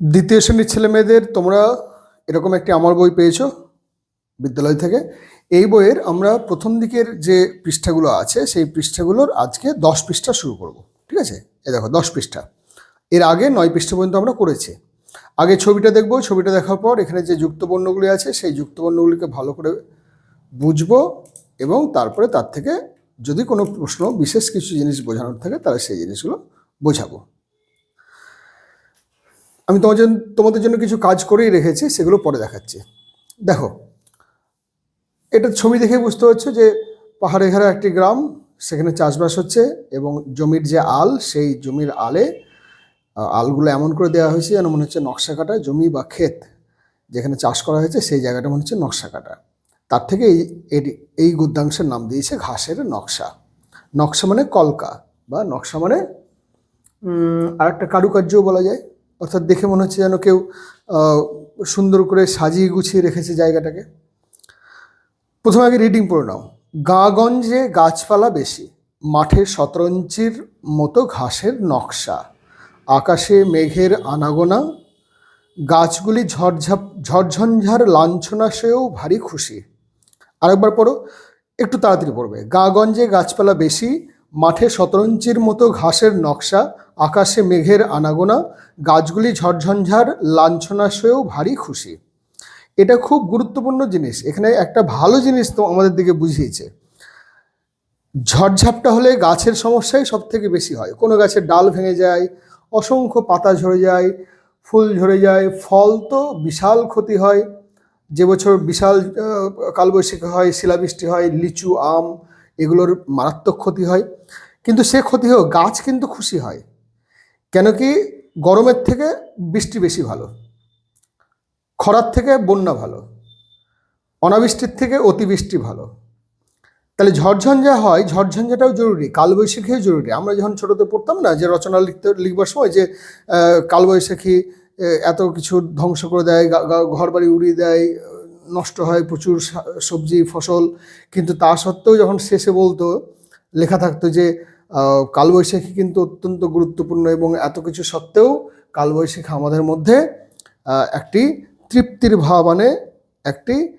দ্বিতীয় শ্রেণির ছেলে মেয়েদের তোমরা এরকম একটি আমার বই পেয়েছ বিদ্যালয় থেকে। এই বইয়ের আমরা প্রথম দিকের যে পৃষ্ঠাগুলো আছে, সেই পৃষ্ঠাগুলোর আজকে দশ পৃষ্ঠা শুরু করব, ঠিক আছে? এ দেখো, দশ পৃষ্ঠা। এর আগে নয় পৃষ্ঠা পর্যন্ত আমরা করেছি। আগে ছবিটা দেখব, ছবিটা দেখার পর এখানে যে যুক্তবর্ণগুলি আছে, সেই যুক্তবর্ণগুলিকে ভালো করে বুঝব এবং তারপরে তার থেকে যদি কোনো প্রশ্ন, বিশেষ কিছু জিনিস বোঝানোর থাকে, তাহলে সেই জিনিসগুলো বোঝাবো। আমি তোমার জন্য, তোমাদের জন্য কিছু কাজ করেই রেখেছি, সেগুলো পরে দেখাচ্ছি। দেখো, এটা ছবি দেখে বুঝতে হচ্ছে যে পাহাড়ে ঘেরা একটি গ্রাম, সেখানে চাষবাস হচ্ছে এবং জমির যে আল, সেই জমির আলে আলগুলো এমন করে দেওয়া হয়েছে যেন মনে হচ্ছে নকশা কাটা জমি বা ক্ষেত যেখানে চাষ করা হয়েছে, সেই জায়গাটা মনে হচ্ছে নকশা কাটা। তার থেকে এই এটি- এই গদ্যাংশের নাম দিয়েছে ঘাসের নকশা। নকশা মানে কলকা বা নকশা মানে আর একটা কারুকার্যও বলা যায়। অর্থাৎ দেখে মনে হচ্ছে যেন কেউ সুন্দর করে সাজিয়ে গুছিয়ে রেখেছে জায়গাটাকে। প্রথমে আগে রিডিং পড়ে নাও। গাঁগঞ্জে গাছপালা বেশি, মাঠে শতরঞ্চির মতো ঘাসের নকশা, আকাশে মেঘের আনাগোনা, গাছগুলি ঝড়ঝাপ ঝড়ঝঞ্ঝার লাঞ্ছনা সেও ভারী খুশি। আরেকবার পড়ো, একটু তাড়াতাড়ি পড়বে। গাঁগঞ্জে গাছপালা বেশি মাঠে শতরঞ্চির মতো ঘাসের নকশা, আকাশে মেঘের আনাগোনা, গাছগুলি ঝড়ঝঞ্ঝার লাঞ্ছনা সেও ভারী খুশি। এটা খুব গুরুত্বপূর্ণ জিনিস। এখানে একটা ভালো জিনিস তো আমাদের দিকে বুঝিয়েছে। ঝড়ঝাপটা হলে গাছের সমস্যাই সব থেকে বেশি হয়। কোনো গাছের ডাল ভেঙে যায়, অসংখ্য পাতা ঝরে যায়, ফুল ঝরে যায়, ফল তো বিশাল ক্ষতি হয়। যে বছর বিশাল কালবৈশাখী হয়, শিলাবৃষ্টি হয়, লিচু, আম এগুলোর মারাত্মক ক্ষতি হয়। কিন্তু সে ক্ষতি হোক, গাছ কিন্তু খুশি হয়। কেন কি গরমের থেকে বৃষ্টি বেশি ভালো। খরার থেকে বন্যা ভালো। অনাবৃষ্টির থেকে অতিবৃষ্টি ভালো। তাহলে ঝড়ঝঞ্ঝা হয়, ঝড়ঝঞ্ঝাটাও জরুরি, কালবৈশাখীও জরুরি। আমরা যখন ছোটোতে পড়তাম না, যে রচনা লিখতে, লিখবার সময় যে কালবৈশাখী এত কিছু ধ্বংস করে দেয় ঘর বাড়ি উড়িয়ে দেয় নষ্ট হয়, প্রচুর সবজি, ফসল। কিন্তু তা সত্ত্বেও যখন শেষে বলতো, লেখা থাকতো যে কালবৈশাখী কিন্তু অত্যন্ত গুরুত্বপূর্ণ এবং এত কিছু সত্ত্বেও কালবৈশাখী আমাদের মধ্যে একটি তৃপ্তির ভাব আনে, একটি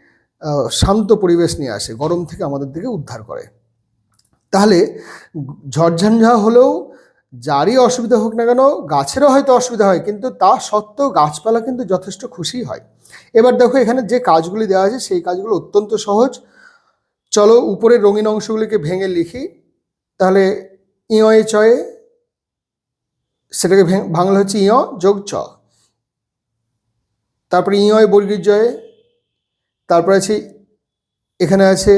শান্ত পরিবেশ নিয়ে আসে, গরম থেকে আমাদের দিকে উদ্ধার করে। তাহলে, ঝড়ঝঞ্ঝা হলেও যারই অসুবিধা হোক না কেন, গাছেরও হয়তো অসুবিধা হয়, কিন্তু তা সত্ত্বেও গাছপালা কিন্তু যথেষ্ট খুশি হয়। এবার দেখো, এখানে যে কাজগুলি দেওয়া আছে, সেই কাজগুলো অত্যন্ত সহজ। চলো, উপরের রঙিন অংশগুলিকে ভেঙে লিখি। তাহলে ইয়ে চয়ে সেটাকে বাংলা হচ্ছে ইয় যোগ চ। তারপরে ইয় বর্গীর জয়ে তারপর আছে, এখানে আছে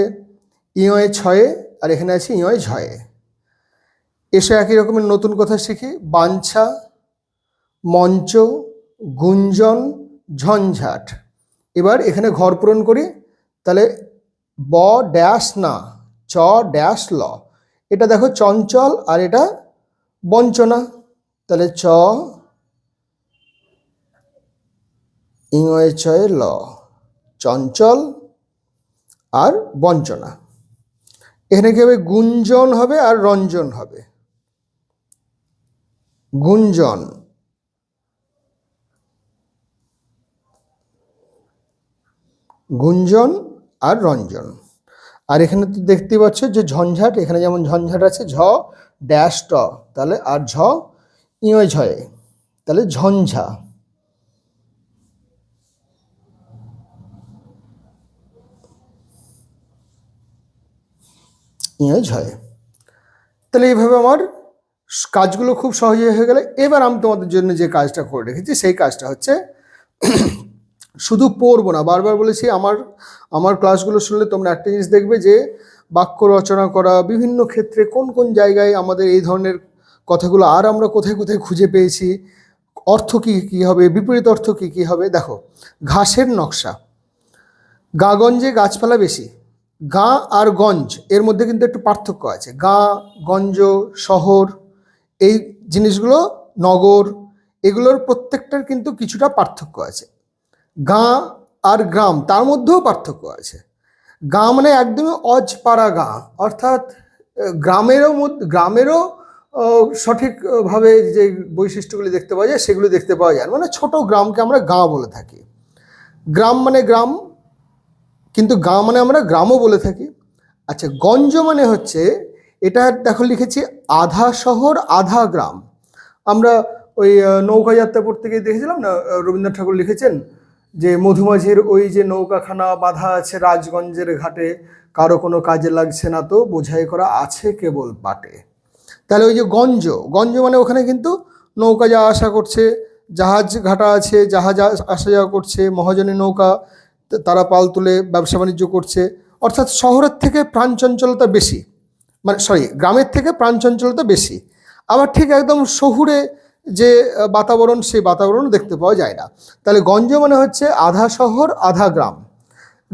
ইয় ছয়ে আর এখানে আছে ইয় ঝয়ে এসে একই রকমের নতুন কথা শিখি। বাঞ্ছা, মঞ্চ, গুঞ্জন, ঝঞ্ঝাট। এবার এখানে ঘর পূরণ করি। তাহলে ব ড্যাশ না, চ ড্যাশ ল। এটা দেখো চঞ্চল আর এটা বঞ্চনা। তাহলে চ ইংয়ে ছয়ে ল, চঞ্চল আর বঞ্চনা। এখানে কি হবে? গুঞ্জন হবে আর রঞ্জন হবে। গুঞ্জন। গুঞ্জন আর রঞ্জন। আর এখানে তো দেখতে পাচ্ছ যে ঝঞ্ঝাট, এখানে যেমন ঝঞ্ঝাট আছে, ঝ ড্যাশ ট, তাহলে আর ঝ ইয় ঝয়ে। তাহলে ঝঞ্ঝা। ইংরেজ হয় তাহলে এইভাবে আমার কাজগুলো খুব সহজে হয়ে গেলে এবার আমি তোমাদের জন্য যে কাজটা করে রেখেছি, সেই কাজটা হচ্ছে শুধু পড়ব না। বারবার বলেছি, আমার আমার ক্লাসগুলো শুনলে তোমরা একটা জিনিস দেখবে যে, বাক্য রচনা করা, বিভিন্ন ক্ষেত্রে কোন কোন জায়গায় আমাদের এই ধরনের কথাগুলো, আর আমরা কোথায় কোথায় খুঁজে পেয়েছি, অর্থ কী কী হবে, বিপরীত অর্থ কী কী হবে? দেখো, ঘাসের নকশা। গাগঞ্জে গাছপালা বেশি। গাঁ আর গঞ্জ, এর মধ্যে কিন্তু একটু পার্থক্য আছে। গাঁ, গঞ্জ, শহর এই জিনিসগুলো নগর, এগুলোর প্রত্যেকটার কিন্তু কিছুটা পার্থক্য আছে। গাঁ আর গ্রাম, তার মধ্যেও পার্থক্য আছে। গাঁ মানে একদমই অজপাড়া গাঁ, অর্থাৎ গ্রামেরও গ্রামেরও সঠিকভাবে যে বৈশিষ্ট্যগুলি দেখতে পাওয়া যায়, সেগুলি দেখতে পাওয়া যায় মানে ছোট গ্রামকে আমরা গাঁ বলে থাকি। গ্রাম মানে গ্রাম, কিন্তু গাঁ মানে আমরা গ্রামও বলে থাকি। আচ্ছা গঞ্জ মানে হচ্ছে এটা দেখো লিখেছি আধা শহর, আধা গ্রাম। আমরা ওই নৌকা যাত্রা পড়তে গিয়ে দেখেছিলাম না রবীন্দ্রনাথ ঠাকুর লিখেছেন যে মধুমাঝির ওই যে নৌকাখানা বাঁধা আছে রাজগঞ্জের ঘাটে, কারও কোনো কাজে লাগছে না তো, বোঝাই করা আছে কেবল পাটে। তাহলে ওই যে গঞ্জ গঞ্জ মানে ওখানে কিন্তু নৌকা যাওয়া আসা করছে, জাহাজ ঘাটা আছে, জাহাজ আসা যাওয়া করছে, মহাজনী নৌকা তারা পাল তুলে ব্যবসা বাণিজ্য করছে। অর্থাৎ শহরের থেকে প্রাণচঞ্চলতা বেশি। মানে সরি গ্রামের থেকে প্রাণচঞ্চলতা বেশি। আবার ঠিক একদম শহুরে যে বাতাবরণ সেই বাতাবরণ দেখতে পাওয়া যায় না। তাহলে গঞ্জ মানে হচ্ছে আধা শহর, আধা গ্রাম।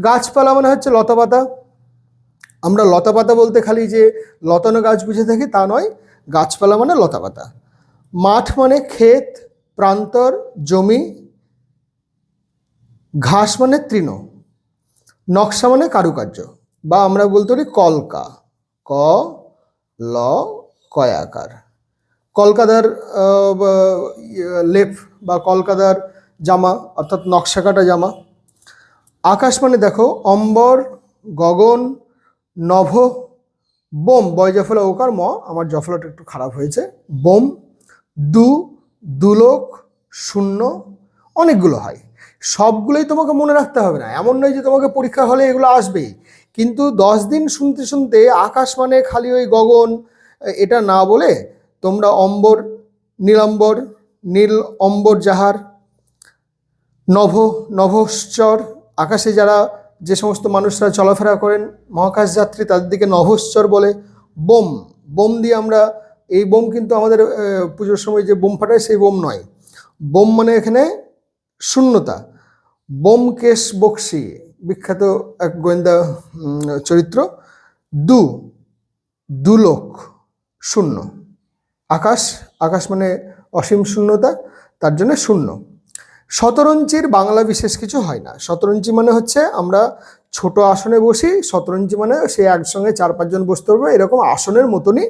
গাছপালা মানে হচ্ছে লতাপাতা। আমরা লতাপাতা বলতে খালি যে, লতানো গাছ বুঝে থাকি তা নয়, গাছপালা মানে লতাপাতা। মাঠ মানে ক্ষেত, প্রান্তর, জমি। ঘাস মানে তৃণ। নকশা মানে কারুকার্য। বা আমরা বলতে পারি কলকা। ক ল কয়াকার। কলকাতার ইয়ে, লেপ বা কলকাতার জামা অর্থাৎ নকশা কাটা জামা। আকাশ মানে দেখো অম্বর গগন নভ বোম। বয় জফলা ওকার ম আমার জফলাটা একটু খারাপ হয়েছে। বোম দু দুলোক শূন্য অনেকগুলো হয়। সবগুলোই তোমাকে মনে রাখতে হবে না। এমন নয় যে তোমাকে পরীক্ষা হলে এগুলো আসবেই। কিন্তু দশ দিন শুনতে শুনতে আকাশ মানে খালি ওই গগন, এটা না বলে তোমরা অম্বর, নীলম্বর, নীল অম্বর যাহার, নভ, নভশ্চর, আকাশে যারা যে সমস্ত মানুষরা চলাফেরা করেন, মহাকাশ যাত্রী তাদের দিকে নভশ্চর বলে বোম। বোম দিয়ে আমরা, এই বোম কিন্তু আমাদের পুজোর সময় যে বোম ফাটায় সেই বোম নয়। বোম মানে এখানে শূন্যতা। বোমকেশ বক্সি। বিখ্যাত এক গোয়েন্দা চরিত্র। দু, দুলোক, শূন্য। আকাশ আকাশ মানে অসীম শূন্যতা, তার জন্য শূন্য। শতরঞ্চির বাংলা বিশেষ কিছু হয় না। শতরঞ্চি মানে হচ্ছে আমরা ছোট আসনে বসি শতরঞ্চি মানে সে একসঙ্গে চার, পাঁচজন বসতে পারবে। এরকম আসনের মতনই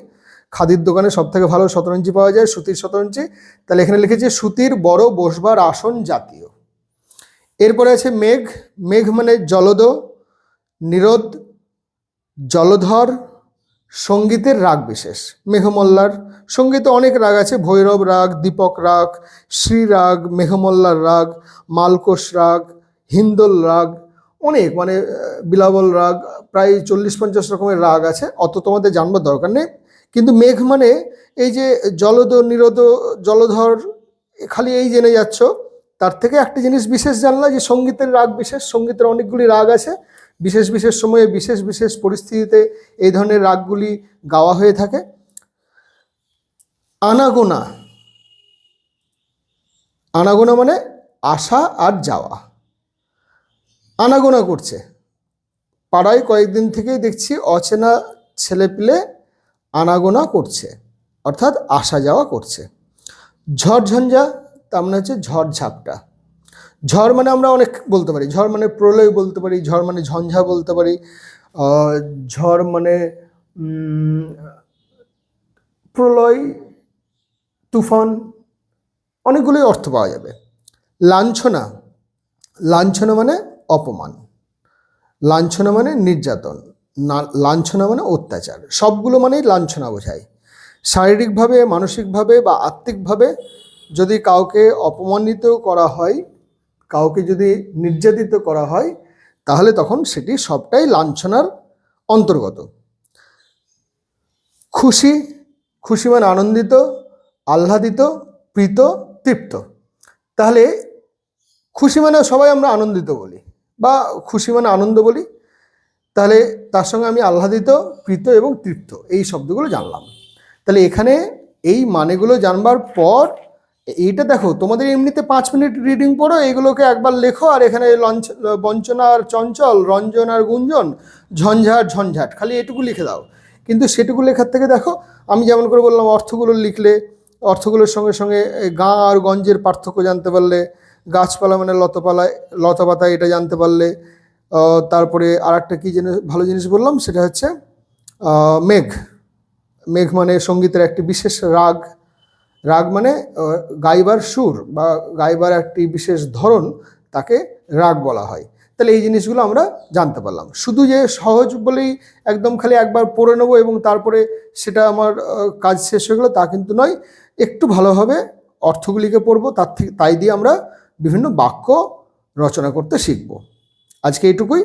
খাদির দোকানে সব থেকে ভালো শতরঞ্চি পাওয়া যায়, সুতির শতরঞ্চি তাহলে এখানে লিখেছি সুতির বড় বসবার আসন জাতীয়। এরপরে আছে মেঘ মেঘ মানে জলদ নিরোধ জলধর, সঙ্গীতের রাগ বিশেষ। মেঘমল্লার সঙ্গীতে অনেক রাগ আছে, ভৈরব রাগ, দীপক রাগ, শ্রী রাগ, মেঘমল্লার রাগ, মালকোষ রাগ, হিন্দোল রাগ, অনেক মানে বিলাবল রাগ, প্রায় চল্লিশ পঞ্চাশ রকমের রাগ আছে, অত তোমাদের জানবার দরকার নেই। কিন্তু মেঘ মানে এই যে জলদ নিরোধ জলধর, খালি এই জেনে যাচ্ছ তার থেকে একটা জিনিস বিশেষ জানলা যে সঙ্গীতের রাগ বিশেষ, সঙ্গীতের অনেকগুলি রাগ আছে। বিশেষ বিশেষ সময়ে বিশেষ বিশেষ পরিস্থিতিতে এই ধরনের রাগগুলি গাওয়া হয়ে থাকে। আনাগোনা। আনাগোনা মানে আসা আর যাওয়া। আনাগোনা করছে। পাড়ায় কয়েকদিন থেকেই দেখছি অচেনা ছেলেপিলে আনাগোনা করছে, অর্থাৎ আসা যাওয়া করছে। ঝড়ঝঞ্ঝা তার মানে হচ্ছে ঝড় ঝাপটা। ঝড় মানে আমরা অনেক বলতে পারি, ঝড় মানে প্রলয় বলতে পারি, ঝড় মানে ঝঞ্ঝা বলতে পারি ঝড় মানে প্রলয়, তুফান, অনেকগুলোই অর্থ পাওয়া যাবে। লাঞ্ছনা লাঞ্ছনা মানে অপমান, লাঞ্ছনা মানে নির্যাতন লাঞ্ছনা মানে অত্যাচার, সবগুলো মানেই লাঞ্ছনা বোঝায়। শারীরিকভাবে, মানসিকভাবে বা আত্মিকভাবে যদি কাউকে অপমানিত করা হয়, কাউকে যদি নির্যাতিত করা হয়, তাহলে তখন সেটি সবটাই লাঞ্ছনার অন্তর্গত। খুশি খুশি মানে আনন্দিত, আহ্লাদিত, প্রীত, তৃপ্ত। তাহলে খুশি মানে সবাই আমরা আনন্দিত বলি বা খুশি মানে আনন্দ বলি। তাহলে তার সঙ্গে আমি আহ্লাদিত, প্রীত এবং তৃপ্ত, এই শব্দগুলো জানলাম। তাহলে এখানে এই মানেগুলো জানবার পর এইটা দেখো, তোমাদের এমনিতে পাঁচ মিনিট রিডিং পড়ো এগুলোকে একবার লেখো, আর এখানে লঞ্চ বঞ্চনা আর চঞ্চল, রঞ্জন আর গুঞ্জন ঝঞ্ঝাট ঝঞ্ঝাট, খালি এটুকু লিখে দাও। কিন্তু সেটুকু লেখার থেকে দেখো, আমি যেমন করে বললাম, অর্থগুলো লিখলে, অর্থগুলোর সঙ্গে সঙ্গে গাঁ আর গঞ্জের পার্থক্য জানতে পারলে, গাছপালা মানে লতাপালায় লতাপাতা এটা জানতে পারলে তারপরে আর একটা কী জিনিস ভালো জিনিস বললাম, সেটা হচ্ছে মেঘ। মেঘ মানে সঙ্গীতের একটি বিশেষ রাগ রাগ মানে গাইবার সুর বা গাইবার একটি বিশেষ ধরন তাকে রাগ বলা হয়। তাহলে এই জিনিসগুলো আমরা জানতে পারলাম। শুধু যে সহজ বলেই একদম খালি একবার পড়ে নেব এবং তারপরে সেটা আমার কাজ শেষ হয়ে গেলো তা কিন্তু নয়। একটু ভালোভাবে অর্থগুলিকে পড়ব, তার থেকে তাই দিয়ে আমরা বিভিন্ন বাক্য রচনা করতে শিখব। আজকে এইটুকুই।